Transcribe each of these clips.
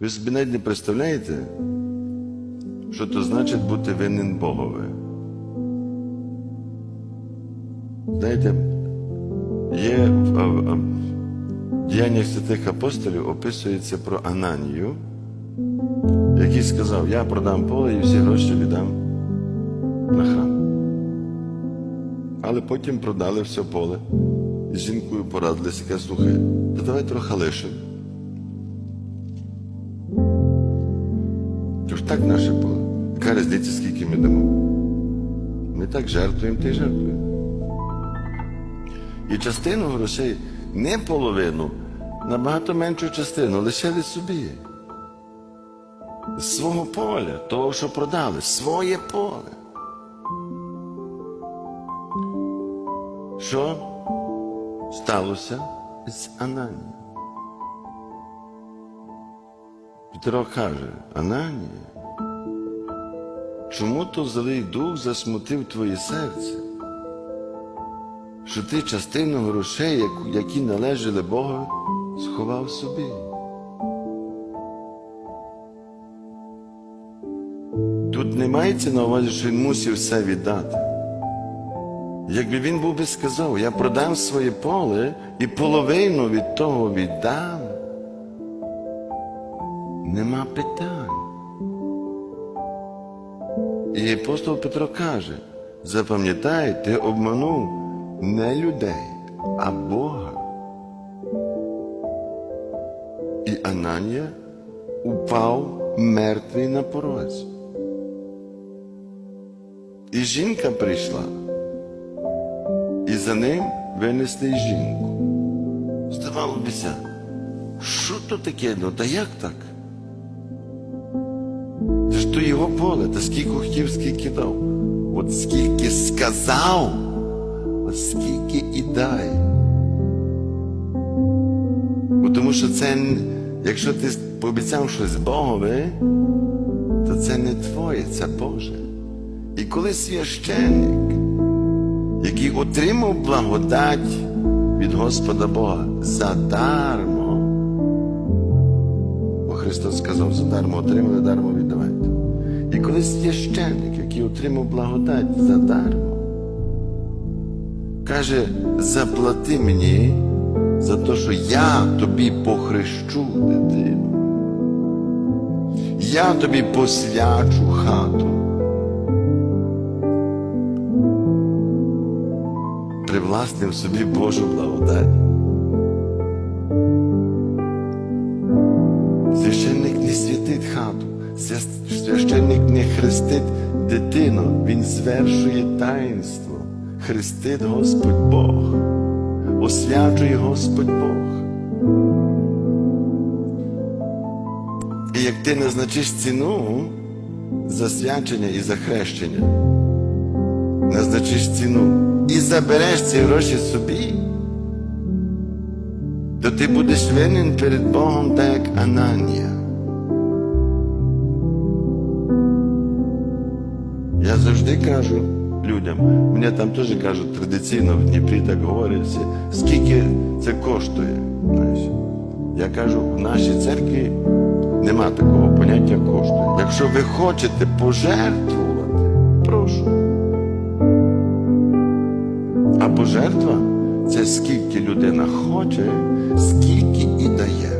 Ви собі навіть не представляєте, що то значить бути винен Богові. Знаєте, є в, діяннях святих апостолів описується про Ананію, який сказав, я продам поле і всі гроші віддам на храм. Але потім продали все поле. І жінкою порадилися, каже, слухай, то давай трохи лишимо. Тож так наше поле. Яка різниця, скільки ми дамо? Ми так жертвуємо, та й жертвуємо. І частину грошей, не половину, набагато меншу частину лишили собі. З свого поля, того, що продали, своє поле. Що сталося з Ананією? Петро каже, Ананія, чому то злий дух засмутив твоє серце? Що ти частину грошей, які належали Богу, сховав собі. Тут не мається на увазі, що він мусив все віддати. Якби він був би сказав, я продам своє поле і половину від того віддам, нема питань. І апостол Петро каже: запам'ятай, ти обманув не людей, а Бога. І Ананія упав мертвий на порозі. І жінка прийшла, і за ним винесли жінку. Здавалося, що то таке? Ну та як так? То його поле, та скільки хотів, скільки дав. От скільки сказав, от скільки і дай. Бо тому що це, якщо ти пообіцяв щось Богові, то це не твоє, це Боже. І коли священник, який отримав благодать від Господа Бога задармо, бо Христос сказав, задармо отримали, дармо віддавайте. Коли священник, який отримав благодать задармо, каже, заплати мені за те, що я тобі похрещу дитину. Я тобі посвячу хату. Привласнив собі Божу благодать. Священник не хрестить дитину, він звершує таїнство. Хрестить Господь Бог, освячує Господь Бог. І як ти назначиш ціну за свячення і за хрещення, назначиш ціну і забереш ці гроші собі, то ти будеш винен перед Богом, так як Ананія. Я завжди кажу людям, мені там теж кажуть традиційно в Дніпрі так говориться, скільки це коштує. Я кажу, в нашій церкві нема такого поняття коштує. Якщо ви хочете пожертвувати, прошу. А пожертва це скільки людина хоче, скільки і дає.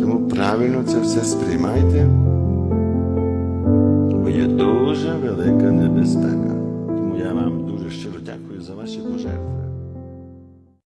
Тому правильно це все сприймайте, бо є дуже велика небезпека. Тому я вам дуже щиро дякую за ваші пожертви.